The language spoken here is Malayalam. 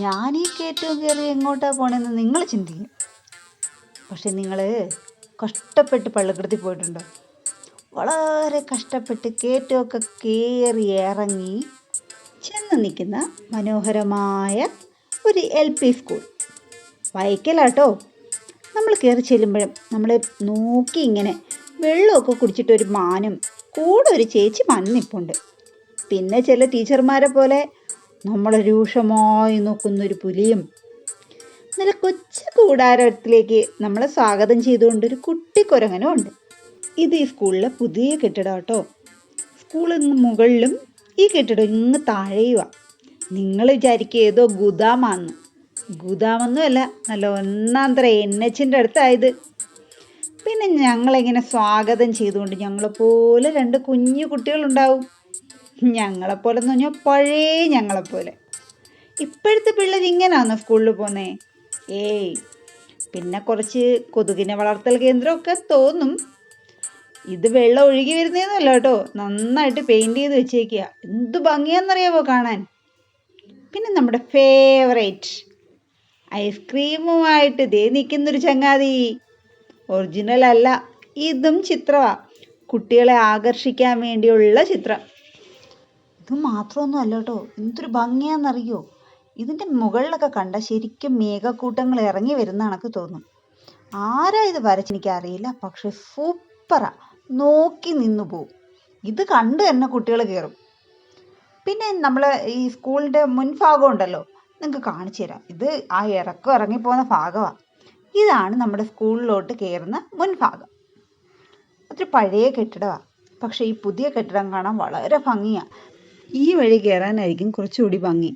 ഞാൻ ഈ കയറ്റവും കയറി എങ്ങോട്ടാ പോണെന്ന് നിങ്ങൾ ചിന്തിക്കും. പക്ഷെ നിങ്ങൾ കഷ്ടപ്പെട്ട് പള്ളിക്കടത്തിൽ പോയിട്ടുണ്ടോ? വളരെ കഷ്ടപ്പെട്ട് കയറ്റമൊക്കെ കയറി ഇറങ്ങി ചെന്ന് നിൽക്കുന്ന മനോഹരമായ ഒരു എൽ പി സ്കൂൾ. വൈക്കലാട്ടോ നമ്മൾ കയറി ചെല്ലുമ്പോഴും നമ്മൾ നോക്കി ഇങ്ങനെ വെള്ളമൊക്കെ കുടിച്ചിട്ട് ഒരു മാനും കൂടെ ഒരു ചേച്ചി മഞ്ഞിപ്പുണ്ട് പിന്നെ ചില ടീച്ചർമാരെ പോലെ നമ്മളെ രൂക്ഷമായി നോക്കുന്നൊരു പുലിയും നല്ല കൊച്ചു കൂടാരത്തിലേക്ക് നമ്മളെ സ്വാഗതം ചെയ്തുകൊണ്ട് ഒരു കുട്ടി കുരങ്ങനും ഉണ്ട്. ഇത് ഈ സ്കൂളിലെ പുതിയ കെട്ടിടം കേട്ടോ സ്കൂളിൽ മുകളിലും ഈ കെട്ടിടം ഇങ്ങ് താഴെയുവാ. നിങ്ങൾ വിചാരിക്കുക ഏതോ ഗുദാമാന്ന്. ഗുദാമൊന്നുമല്ല നല്ല ഒന്നാം എൻ എച്ചിന്റെ അടുത്തായത്. പിന്നെ ഞങ്ങളെങ്ങനെ സ്വാഗതം ചെയ്തുകൊണ്ട് ഞങ്ങളെപ്പോലെ രണ്ട് കുഞ്ഞു കുട്ടികളുണ്ടാവും. ഞങ്ങളെപ്പോലെ എന്ന് പറഞ്ഞാൽ പഴയ ഞങ്ങളെപ്പോലെ. ഇപ്പോഴത്തെ പിള്ളേർ ഇങ്ങനെയാണോ സ്കൂളിൽ പോന്നേ? ഏയ് പിന്നെ കുറച്ച് കൊതുകിനെ വളർത്തൽ കേന്ദ്രമൊക്കെ തോന്നും. ഇത് വെള്ളം ഒഴുകി വരുന്നതെന്നല്ല കേട്ടോ. നന്നായിട്ട് പെയിന്റ് ചെയ്ത് വെച്ചേക്കുക എന്ത് ഭംഗിയാണെന്നറിയാമോ കാണാൻ? പിന്നെ നമ്മുടെ ഫേവറേറ്റ് ഐസ്ക്രീമുമായിട്ട് ദേ നിൽക്കുന്നൊരു ചങ്ങാതി. ഒറിജിനൽ അല്ല. ഇതും ചിത്രമാ കുട്ടികളെ ആകർഷിക്കാൻ വേണ്ടിയുള്ള ചിത്രം. ഇത് മാത്രമൊന്നും അല്ല കേട്ടോ. എന്തൊരു ഭംഗിയാണെന്നറിയോ ഇതിന്റെ മുകളിലൊക്കെ കണ്ട ശരിക്കും മേഘക്കൂട്ടങ്ങൾ ഇറങ്ങി വരുന്ന കണക്ക് തോന്നും. ആരാ ഇത് വരച്ചെനിക്ക് അറിയില്ല പക്ഷെ സൂപ്പറാ. നോക്കി നിന്നു പോവും. ഇത് കണ്ട് തന്നെ കുട്ടികൾ കയറും. പിന്നെ നമ്മൾ ഈ സ്കൂളിന്റെ മുൻഭാഗം ഉണ്ടല്ലോ. നിങ്ങൾക്ക് കാണിച്ചു തരാം. ഇത് ആ ഇറക്കം ഇറങ്ങിപ്പോകുന്ന ഭാഗമാണ് ഇതാണ് നമ്മുടെ സ്കൂളിലോട്ട് കയറുന്ന മുൻഭാഗം. ഒത്തിരി പഴയ കെട്ടിടമാണ് പക്ഷേ ഈ പുതിയ കെട്ടിടം കാണാൻ വളരെ ഭംഗിയാണ് ഈ വഴി കയറാനായിരിക്കും കുറച്ചുകൂടി ഭംഗി.